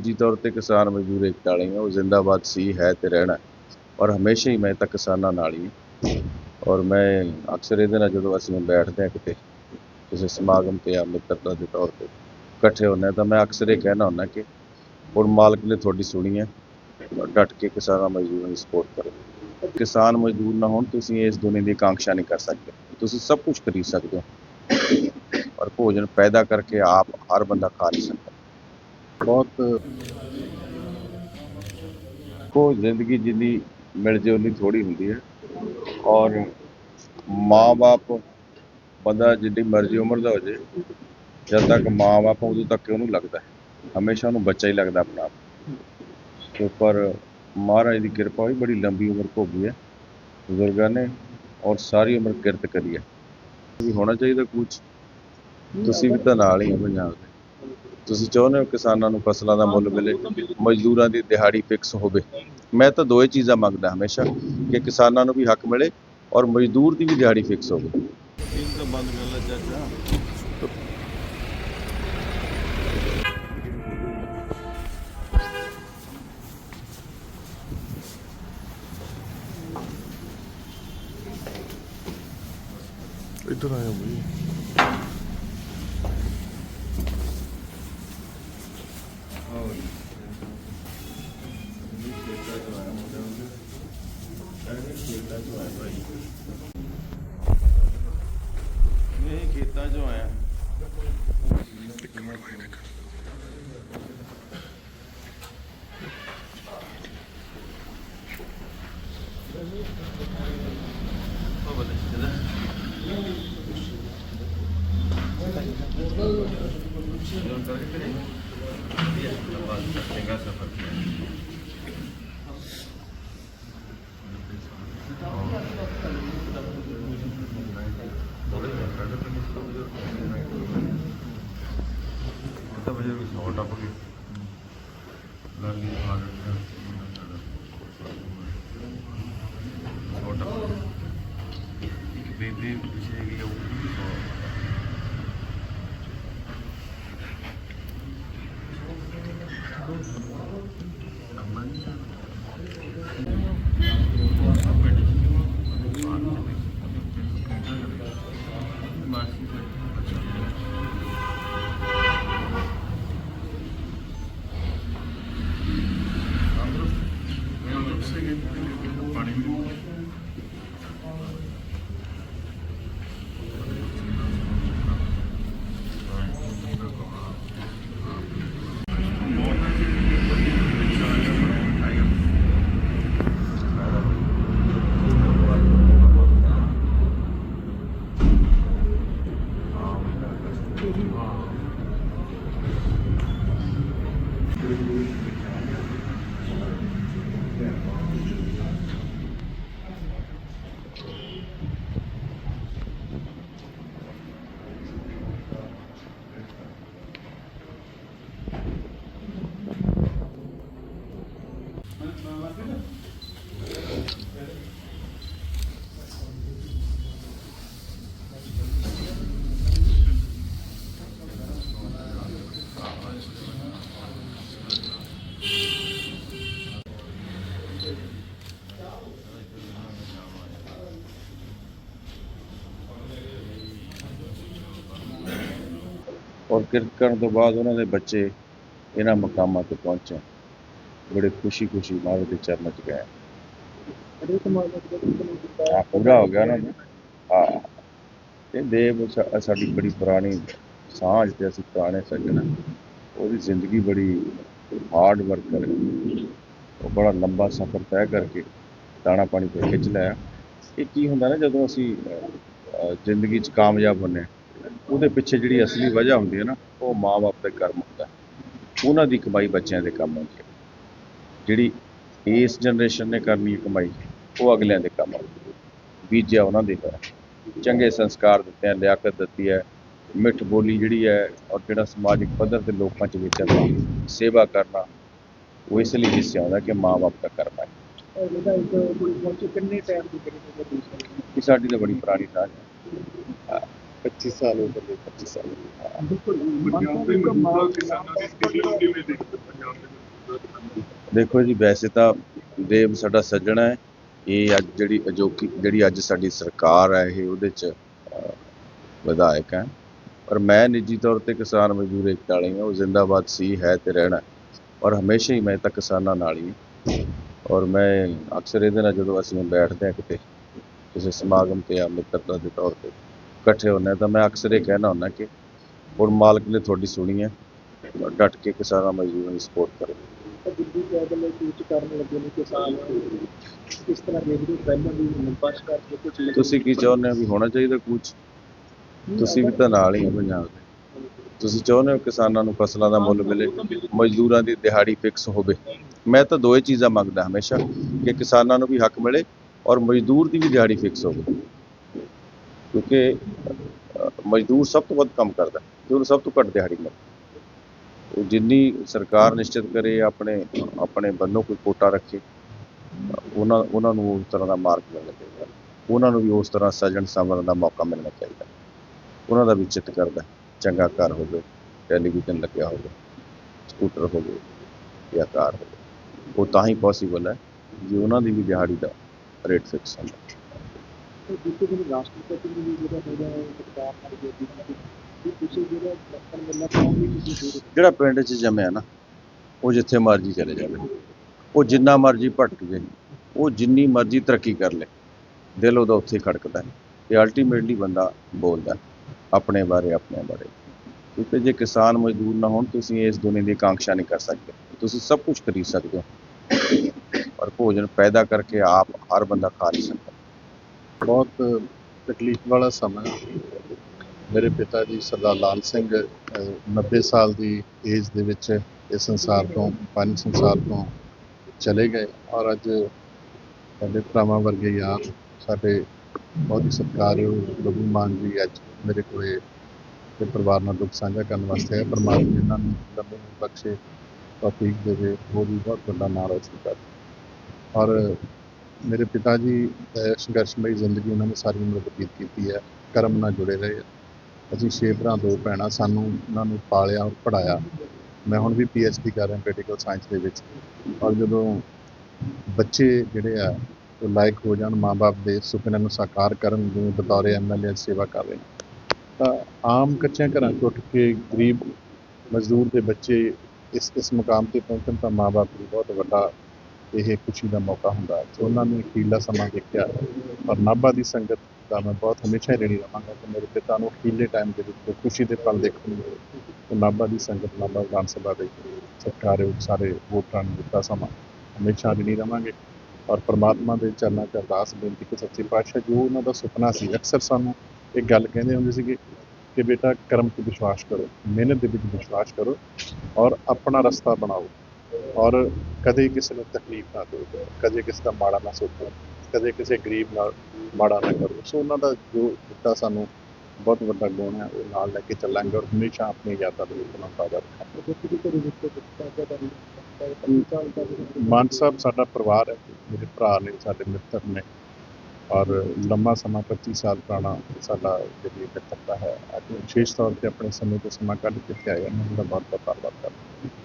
ਨਿੱਜੀ ਤੌਰ ਤੇ ਕਿਸਾਨ ਮਜ਼ਦੂਰ ਏਕਤਾ ਵਾਲੀ ਹਾਂ, ਉਹ ਜ਼ਿੰਦਾਬਾਦ ਸੀ, ਹੈ ਤੇ ਰਹਿਣਾ ਔਰ ਹਮੇਸ਼ਾ ਹੀ ਮੈਂ ਤਾਂ ਕਿਸਾਨਾਂ ਨਾਲ ਹੀ ਹਾਂ। ਔਰ ਮੈਂ ਅਕਸਰ ਇਹਦੇ ਨਾਲ ਜਦੋਂ ਅਸੀਂ ਬੈਠਦੇ ਹਾਂ ਕਿਤੇ, ਕਿਸੇ ਸਮਾਗਮ ਤੇ ਜਾਂ ਮਿੱਤਰਤਾ ਦੇ ਤੌਰ ਤੇ ਇਕੱਠੇ ਹੁੰਦੇ ਹਾਂ, ਤਾਂ ਮੈਂ ਅਕਸਰ ਇਹ ਕਹਿਣਾ ਹੁੰਦਾ ਕਿ ਹੁਣ ਮਾਲਕ ਨੇ ਤੁਹਾਡੀ ਸੁਣੀ ਹੈ ਡਟ ਕੇ ਕਿਸਾਨਾਂ ਮਜ਼ਦੂਰਾਂ ਦੀ ਸਪੋਰਟ ਕਰੋ। ਕਿਸਾਨ ਮਜ਼ਦੂਰ ਨਾ ਹੋਣ, ਤੁਸੀਂ ਇਸ ਦੁਨੀਆ ਦੀ ਆਕਾਂକ୍ଷା ਨਹੀਂ ਕਰ ਸਕਦੇ। ਤੁਸੀਂ ਸਭ ਕੁਝ ਖਰੀਦ ਸਕਦੇ ਹੋ। ਔਰ ਭੋਜਨ ਪੈਦਾ ਕਰਕੇ ਆਪ ਹਰ ਬੰਦਾ ਖਾ ਨਹੀਂ ਸਕਦਾ। ਬਹੁਤ ਕੋ ਜ਼ਿੰਦਗੀ ਜਿੰਨੀ ਮਿਲ ਜੇ ਉਨੀ ਥੋੜੀ ਹੁੰਦੀ ਹੈ। ਔਰ ਮਾਂ-ਬਾਪ ਬੰਦਾ ਜਿੰਨੀ ਮਰਜ਼ੀ ਉਮਰ ਦਾ ਹੋ ਜੇ, ਜਦ ਤੱਕ ਮਾਂ-ਬਾਪ ਉਦੋਂ ਤੱਕ ਉਹਨੂੰ ਲੱਗਦਾ ਹੈ। ਹਮੇਸ਼ਾ ਉਹਨੂੰ ਬੱਚਾ ਹੀ ਲੱਗਦਾ ਆਪਣਾ ਆਪ। ਤੇ ਪਰ ਮਹਾਰਾਜ ਦੀ ਕਿਰਪਾ ਹੋਈ ਬੜੀ ਲੰਬੀ ਉਮਰ ਭੋਗੀ ਹੈ। ਬਜ਼ੁਰਗਾਂ ਨੇ ਔਰ ਸਾਰੀ ਉਮਰ ਕਿਰਤ ਕਰੀ ਹੈ। ਵੀ ਹੋਣਾ ਚਾਹੀਦਾ ਕੁਝ ਤੁਸੀਂ ਵੀ ਤਾਂ ਨਾਲ ਹੀ ਹੋ ਪੰਜਾਬ ਤੁਸੀਂ ਚਾਹੁੰਦੇ ਹੋ ਕਿਸਾਨਾਂ ਨੂੰ ਫਸਲਾਂ ਦਾ ਮੁੱਲ ਮਿਲੇ, ਮਜ਼ਦੂਰਾਂ ਦੀ ਦਿਹਾੜੀ ਫਿਕਸ ਹੋਵੇ। ਮੈਂ ਤਾਂ ਦੋਏ ਚੀਜ਼ਾਂ ਮੰਗਦਾ ਹਮੇਸ਼ਾ, ਕਿ ਕਿਸਾਨਾਂ ਨੂੰ ਵੀ ਹੱਕ ਮਿਲੇ ਔਰ ਮਜ਼ਦੂਰ ਦੀ ਵੀ ਦਿਹਾੜੀ ਫਿਕਸ ਹੋਵੇ। ਤਾਂ ਬੰਦ ਕਰ ਲੈ ਚਾਚਾ ਇੱਧਰ ਆਇਆ ਬਈ। ਉਹ ਬਲੇ ਚਲਾ ਜੋਨ ਕਰਕੇ ਕਰੇ ਵਧੀਆ ਲੰਬਾ ਚੰਗਾ ਸਫ਼ਰ ਤਾਂ ਬਜਰ ਸੌ ਟੱਪ ਗਏ ਲਾਲੀ ਹਾਲ ਸੌ ਟੱਪ ਗਏ। ਇੱਕ ਬੇਬੇ ਪਿਛੇ ਗਈ ਉਹ ਵੀ ਸੌ renewal ਔਰ ਕਿਰਤ ਕਰਨ ਤੋਂ ਬਾਅਦ ਉਹਨਾਂ ਦੇ ਬੱਚੇ ਇਹਨਾਂ ਮਕਾਮਾਂ ਤੇ ਪਹੁੰਚੇ। ਬੜੇ ਖੁਸ਼ੀ-ਖੁਸ਼ੀ ਮਹਾਰਾਜ ਦੇ ਚਰਨਾਂ 'ਚ ਗਏ। ਆ ਪੂਰਾ ਹੋ ਗਿਆ ਉਹਨਾਂ ਨੂੰ। ਹਾਂ। ਇਹ ਦੇਵ ਸਾਡੀ ਬੜੀ ਪੁਰਾਣੀ ਸਾਂਝ ਤੇ ਅਸੀਂ ਪੁਰਾਣੇ ਸੱਜਣ। ਉਹਦੀ ਜ਼ਿੰਦਗੀ ਬੜੀ ਹਾਰਡ ਵਰਕਰ ਉਹ ਬੜਾ ਲੰਬਾ ਸਫ਼ਰ ਤੈਅ ਕਰਕੇ ਦਾਣਾ ਪਾਣੀ ਤੇ ਖਿੱਚ ਲਿਆ ਇਹ ਕੀ ਹੁੰਦਾ ਨਾ ਜਦੋਂ ਅਸੀਂ ਜ਼ਿੰਦਗੀ 'ਚ ਕਾਮਯਾਬ ਹੁੰਦੇ ਹਾਂ। ਉਹਦੇ ਪਿੱਛੇ ਜਿਹੜੀ ਅਸਲੀ ਵਜ੍ਹਾ ਹੁੰਦੀ ਹੈ ਨਾ ਉਹ ਮਾਂ-ਬਾਪ ਦੇ ਕਰਮ ਹੁੰਦਾ ਉਹਨਾਂ ਦੀ ਕਮਾਈ ਬੱਚਿਆਂ ਦੇ ਕੰਮ ਆਉਂਦੀ ਹੈ। ਜਿਹੜੀ ਇਸ ਜਨਰੇਸ਼ਨ ਨੇ ਕਰਨੀ ਕਮਾਈ ਉਹ ਅਗਲਿਆਂ ਦੇ ਕੰਮ ਆਉਂਦੀ ਹੈ। ਬੀਜਿਆ ਉਹਨਾਂ ਦੇ ਘਰ। ਚੰਗੇ ਸੰਸਕਾਰ ਦਿੱਤੇ ਆ ਲਿਆਕਤ ਦਿੱਤੀ ਹੈ। ਮਿੱਠ ਬੋਲੀ ਜਿਹੜੀ ਹੈ ਔਰ ਜਿਹੜਾ ਸਮਾਜਿਕ ਪੱਧਰ ਤੇ ਲੋਕਾਂ 'ਚ ਵਿਚਰਨਾ ਸੇਵਾ ਕਰਨਾ ਉਹ ਇਸ ਲਈ ਹਿੱਸੇ ਆਉਂਦਾ ਕਿ ਮਾਂ-ਬਾਪ ਦਾ ਕਰਮ ਹੈ। ਇਹ ਸਾਡੀ ਤਾਂ ਬੜੀ ਪੁਰਾਣੀ ਸਾਂਝ ਹਾਂ, 25 ਸਾਲ ਹੋ ਗਏ 25 ਸਾਲ ਦੇ ਦੀ ਦੇ ਦੀ। ਦੇਖੋ ਜੀ ਵੈਸੇ ਤਾਂ ਦੇਵ ਸਾਡਾ ਸੱਜਣਾ ਹੈ। ਇਹ ਅੱਜ ਜਿਹੜੀ ਅਜੋਕੀ ਜਿਹੜੀ ਅੱਜ ਸਾਡੀ ਸਰਕਾਰ ਹੈ ਇਹ ਉਹਦੇ ਚ ਵਿਧਾਇਕ ਹੈ। ਪਰ ਮੈਂ ਨਿੱਜੀ ਤੌਰ ਤੇ ਕਿਸਾਨ ਮਜ਼ਦੂਰ ਏਕਤਾ ਵਾਲੀ ਹਾਂ। ਉਹ ਜ਼ਿੰਦਾਬਾਦ ਸੀ ਹੈ ਤੇ ਰਹਿਣਾ। ਔਰ ਹਮੇਸ਼ਾ ਹੀ ਮੈਂ ਤਾਂ ਕਿਸਾਨਾਂ ਨਾਲ ਹੀ ਹਾਂ। ਔਰ ਮੈਂ ਅਕਸਰ ਇਹਦੇ ਨਾਲ ਜਦੋਂ ਅਸੀਂ ਬੈਠਦੇ ਹਾਂ ਕਿਤੇ ਕਿਸੇ ਸਮਾਗਮ ਤੇ ਜਾਂ ਮਿੱਤਰਤਾ ਦੇ ਤੌਰ ਤੇ। ਇਕੱਠੇ ਹੁੰਦੇ ਹਾਂ ਤਾਂ ਮੈਂ ਅਕਸਰ ਇਹ ਕਹਿਣਾ ਹੁੰਦਾ ਕਿ ਹੁਣ ਮਾਲਕ ਨੇ ਤੁਹਾਡੀ ਸੁਣੀ ਹੈ ਡਟ ਕੇ ਕਿਸਾਨਾਂ ਮਜ਼ਦੂਰਾਂ ਦੀ ਸਪੋਰਟ ਕਰੋ। ਦਿੱਲੀ ਕੈਬਲ ਨੇ ਕੂਚ ਕਰਨ ਲੱਗੇ ਨੇ ਕਿਸਾਨ ਇਸ ਤਰ੍ਹਾਂ ਦੇਖਦੇ ਹੋ? ਪਹਿਲਾਂ ਵੀ ਲੰਬਾਸ਼ ਕਰਕੇ ਕੁਝ ਤੁਸੀਂ ਕੀ ਚਾਹੁੰਦੇ ਹੋ ਵੀ ਹੋਣਾ ਚਾਹੀਦਾ ਕੁਝ ਤੁਸੀਂ ਵੀ ਤਾਂ ਨਾਲ ਹੀ ਹੋ ਪੰਜਾਬ ਦੇ। ਤੁਸੀਂ ਚਾਹੁੰਦੇ ਹੋ ਕਿਸਾਨਾਂ ਨੂੰ ਫਸਲਾਂ ਦਾ ਮੁੱਲ ਮਿਲੇ ਮਜ਼ਦੂਰਾਂ ਦੀ ਦਿਹਾੜੀ ਫਿਕਸ ਹੋਵੇ? ਮੈਂ ਤਾਂ ਦੋਏ ਚੀਜ਼ਾਂ ਮੰਗਦਾ ਹਮੇਸ਼ਾ ਕਿ ਕਿਸਾਨਾਂ ਨੂੰ ਵੀ ਹੱਕ ਮਿਲੇ ਔਰ ਮਜ਼ਦੂਰ ਦੀ ਵੀ ਦਿਹਾੜੀ ਫਿਕਸ ਹੋਵੇ। ਕਿਉਂਕਿ ਮਜ਼ਦੂਰ ਸਭ ਤੋਂ ਵੱਧ ਕੰਮ ਕਰਦਾ, ਤੇ ਉਹਨੂੰ ਸਭ ਤੋਂ ਘੱਟ ਦਿਹਾੜੀ ਮਿਲਦੀ। ਉਹ ਜਿੰਨੀ ਸਰਕਾਰ ਨਿਸ਼ਚਿਤ ਕਰੇ, ਆਪਣੇ ਆਪਣੇ ਬੰਨੋਂ ਕੋਈ ਕੋਟਾ ਰੱਖੇ, ਉਹਨਾਂ ਉਹਨਾਂ ਨੂੰ ਉਸ ਤਰ੍ਹਾਂ ਦਾ ਮਾਰਕ ਮਿਲਣਾ ਚਾਹੀਦਾ। ਉਹਨਾਂ ਨੂੰ ਵੀ ਉਸ ਤਰ੍ਹਾਂ ਸਜਣ ਸੰਵਰਨ ਦਾ ਮੌਕਾ ਮਿਲਣਾ ਚਾਹੀਦਾ। ਉਹਨਾਂ ਦਾ ਵੀ ਚਿੱਤ ਕਰਦਾ, ਚੰਗਾ ਘਰ ਹੋਵੇ ਟੈਲੀਵਿਜ਼ਨ ਲੱਗਿਆ ਹੋਵੇ ਸਕੂਟਰ ਹੋਵੇ, ਜਾਂ ਕਾਰ ਹੋਵੇ। ਉਹ ਤਾਂ ਹੀ ਪੋਸੀਬਲ ਹੈ, ਜੇ ਉਹਨਾਂ ਦੀ ਵੀ ਦਿਹਾੜੀ ਦਾ ਰੇਟ ਫਿਕਸ ਹੁੰਦਾ ਜਿੱਥੇ ਵੀ ਰਾਸ਼ਟਰਪਤੀ ਨੂੰ ਵੀ ਜਿਹੜਾ ਹੋ, ਸਰਕਾਰ ਨਾਲ ਜੋੜੀ ਕਿ ਤੁਸੀਂ ਜਿਹੜਾ ਲੱਖਣ ਮਿਲਣਾ ਚਾਹੁੰਦੇ ਤੁਸੀਂ ਦੂਰ ਜਿਹੜਾ ਪਿੰਡ 'ਚ ਜੰਮਿਆ ਨਾ, ਉਹ ਜਿੱਥੇ ਮਰਜ਼ੀ ਚਲੇ ਜਾਵੇ। ਉਹ ਜਿੰਨਾ ਮਰਜ਼ੀ ਭਟਕ ਜੇ, ਉਹ ਜਿੰਨੀ ਮਰਜ਼ੀ ਤਰੱਕੀ ਕਰ ਲੇ, ਦਿਲ ਉਹਦਾ ਉੱਥੇ ਖੜਕਦਾ ਹੈ। ਤੇ ਅਲਟੀਮੇਟਲੀ ਬੰਦਾ ਬੋਲਦਾ ਆਪਣੇ ਬਾਰੇ ਆਪਣੇ ਬਾਰੇ। ਕਿਉਂਕਿ ਜੇ ਕਿਸਾਨ ਮਜ਼ਦੂਰ ਨਾ ਹੋਣ, ਤੁਸੀਂ ਇਸ ਦੁਨੀਆ ਦੀ ਆਕਾਂक्षा ਨਹੀਂ ਕਰ ਸਕਦੇ। ਤੁਸੀਂ ਸਭ ਕੁਝ ਖਰੀਦ ਸਕਦੇ ਹੋ। ਪਰ ਭੋਜਨ ਪੈਦਾ ਕਰਕੇ ਆਪ ਹਰ ਬੰਦਾ ਖਾ ਨਹੀਂ ਸਕਦਾ। ਬਹੁਤ ਤਕਲੀਫ ਵਾਲਾ ਸਮਾਂ ਮੇਰੇ ਪਿਤਾ ਜੀ ਸਰਦਾਰ ਲਾਲ ਸਿੰਘ ਅਹ, 90 ਸਾਲ ਦੀ ਏਜ ਦੇ ਵਿੱਚ ਇਸ ਸੰਸਾਰ ਤੋਂ ਪੰਜ ਸੰਸਾਰ ਤੋਂ ਚਲੇ ਗਏ ਔਰ ਅੱਜ ਸਾਡੇ ਭਰਾਵਾਂ ਵਰਗੇ ਯਾਰ ਸਾਡੇ ਬਹੁਤ ਹੀ ਸਤਿਕਾਰਯੋਗ ਬੱਬੂ ਮਾਨ ਜੀ ਅੱਜ ਮੇਰੇ ਕੋਲੇ ਤੇ ਪਰਿਵਾਰ ਨਾਲ ਦੁੱਖ ਸਾਂਝਾ ਕਰਨ ਵਾਸਤੇ ਹੈ ਪਰਮਾਤਮਾ ਇਹਨਾਂ ਨੂੰ ਲੰਬੇ ਉਮਰ ਬਖਸ਼ੇ ਤੌਫੀਕ ਦੇਵੇ। ਹੋਰ ਵੀ ਬਹੁਤ ਵੱਡਾ ਨਾਮ ਰੋਸ਼ਨ ਕਰ। ਔਰ ਮੇਰੇ ਪਿਤਾ ਜੀ ਅਹ ਸੰਘਰਸ਼ਮਈ ਜ਼ਿੰਦਗੀ ਉਹਨਾਂ ਨੇ ਸਾਰੀ ਉਮਰ ਬਤੀਤ ਕੀਤੀ ਹੈ, ਕਰਮ ਨਾਲ ਜੁੜੇ ਰਹੇ ਆ। ਅਸੀਂ ਛੇ ਭਰਾ, ਦੋ ਭੈਣਾਂ, ਸਾਨੂੰ ਉਹਨਾਂ ਨੂੰ ਪਾਲਿਆ ਔਰ ਪੜਾਇਆ ਮੈਂ ਹੁਣ ਵੀ ਡੀ ਕਰ ਰਿਹਾ ਪੋਲੀਟੀਕਲ ਸਾਇੰਸ ਦੇ ਵਿੱਚ ਔਰ ਜਦੋਂ ਬੱਚੇ ਜਿਹੜੇ ਆ, ਉਹ ਲਾਇਕ ਹੋ ਜਾਣ ਮਾਪੇ ਦੇ ਸੁਪਨਿਆਂ ਨੂੰ ਸਾਕਾਰ ਕਰਨ ਜਿਵੇਂ ਬਤੌਰ ਐਮਐਲਏ ਸੇਵਾ ਕਰ ਰਹੇ ਤਾਂ ਆਮ ਕੱਚਿਆਂ ਘਰਾਂ ਤੋਂ ਉੱਠ ਕੇ ਗਰੀਬ ਮਜ਼ਦੂਰ ਦੇ ਬੱਚੇ ਇਸ ਇਸ ਮੁਕਾਮ ਤੇ ਪਹੁੰਚਣ ਤਾਂ ਮਾਪੇ ਲਈ ਬਹੁਤ ਵੱਡਾ ਇਹ ਖੁਸ਼ੀ ਦਾ ਮੌਕਾ ਹੁੰਦਾ ਹੈ। ਸੋ ਉਹਨਾਂ ਨੇ ਅਖੀਲਾ ਸਮਾਂ ਦੇਖਿਆ। ਔਰ ਨਾਭਾ ਦੀ ਸੰਗਤ ਦਾ ਮੈਂ ਬਹੁਤ ਹਮੇਸ਼ਾ ਹੀ ਰਹਾਂਗਾ ਕਿ ਮੇਰੇ ਪਿਤਾ ਨੂੰ ਅਖੀਰਲੇ ਟਾਈਮ ਦੇ ਵਿੱਚ ਖੁਸ਼ੀ ਦੇ ਪਲ ਦੇਖਣ ਨੂੰ ਮਿਲੇ ਨਾਭਾ ਦੀ ਸੰਗਤ ਨਾਭਾ ਵਿਧਾਨ ਸਭਾ ਦੇ ਸਤਿਕਾਰਯੋਗ ਸਾਰੇ ਵੋਟਰਾਂ ਨੂੰ ਦਿੱਤਾ ਸਮਾਂ। ਹਮੇਸ਼ਾ ਰਣੀ ਰਹਾਂਗੇ। ਔਰ ਪ੍ਰਮਾਤਮਾ ਦੇ ਚਰਨਾਂ 'ਚ ਅਰਦਾਸ, ਬੇਨਤੀ ਕਿ ਸੱਚੇ ਪਾਤਸ਼ਾਹ ਜੋ ਉਹਨਾਂ ਦਾ ਸੁਪਨਾ ਸੀ, ਅਕਸਰ ਸਾਨੂੰ ਇਹ ਗੱਲ ਕਹਿੰਦੇ ਹੁੰਦੇ ਸੀਗੇ ਕਿ ਬੇਟਾ ਕਰਮ 'ਤੇ ਵਿਸ਼ਵਾਸ ਕਰੋ, ਮਿਹਨਤ ਦੇ ਵਿੱਚ ਵਿਸ਼ਵਾਸ ਕਰੋ ਔਰ ਆਪਣਾ ਰਸਤਾ ਬਣਾਓ। ਔਰ ਕਦੇ ਕਿਸੇ ਨੂੰ ਤਕਲੀਫ ਨਾ ਦਿਓ ਕਦੇ ਕਿਸੇ ਦਾ ਮਾੜਾ ਨਾ ਸੋਚੋ ਕਦੇ ਕਿਸੇ ਗਰੀਬ ਨਾਲ ਮਾੜਾ ਨਾ ਕਰੋ। ਸੋ ਉਹਨਾਂ ਦਾ ਜੋ ਦਿੱਤਾ ਸਾਨੂੰ ਬਹੁਤ ਵੱਡਾ ਗੁਣ ਹੈ ਉਹ ਨਾਲ ਲੈ ਕੇ ਚੱਲਾਂਗੇ ਔਰ ਹਮੇਸ਼ਾ ਆਪਣੀ ਯਾਦਾਂ ਦੇ ਵਿੱਚ ਉਹਨਾਂ ਤਾਜ਼ਾ ਰੱਖਾਂਗੇ। ਮਾਨ ਸਾਹਿਬ ਸਾਡਾ ਪਰਿਵਾਰ ਹੈ ਮੇਰੇ ਭਰਾ ਨੇ ਸਾਡੇ ਮਿੱਤਰ ਨੇ ਔਰ ਲੰਮਾ ਸਮਾਂ 25 ਸਾਲ ਪੁਰਾਣਾ ਸਾਡਾ ਜਿਹੜੀ ਮਿੱਤਰਤਾ ਹੈ ਅੱਜ ਵਿਸ਼ੇਸ਼ ਤੌਰ ਤੇ ਆਪਣੇ ਸਮੇਂ ਤੋਂ ਸਮਾਂ ਕੱਢ ਕੇ ਆਏ ਉਹਨਾਂ ਦਾ ਬਹੁਤ ਬਹੁਤ ਧੰਨਵਾਦ ਕਰਦਾ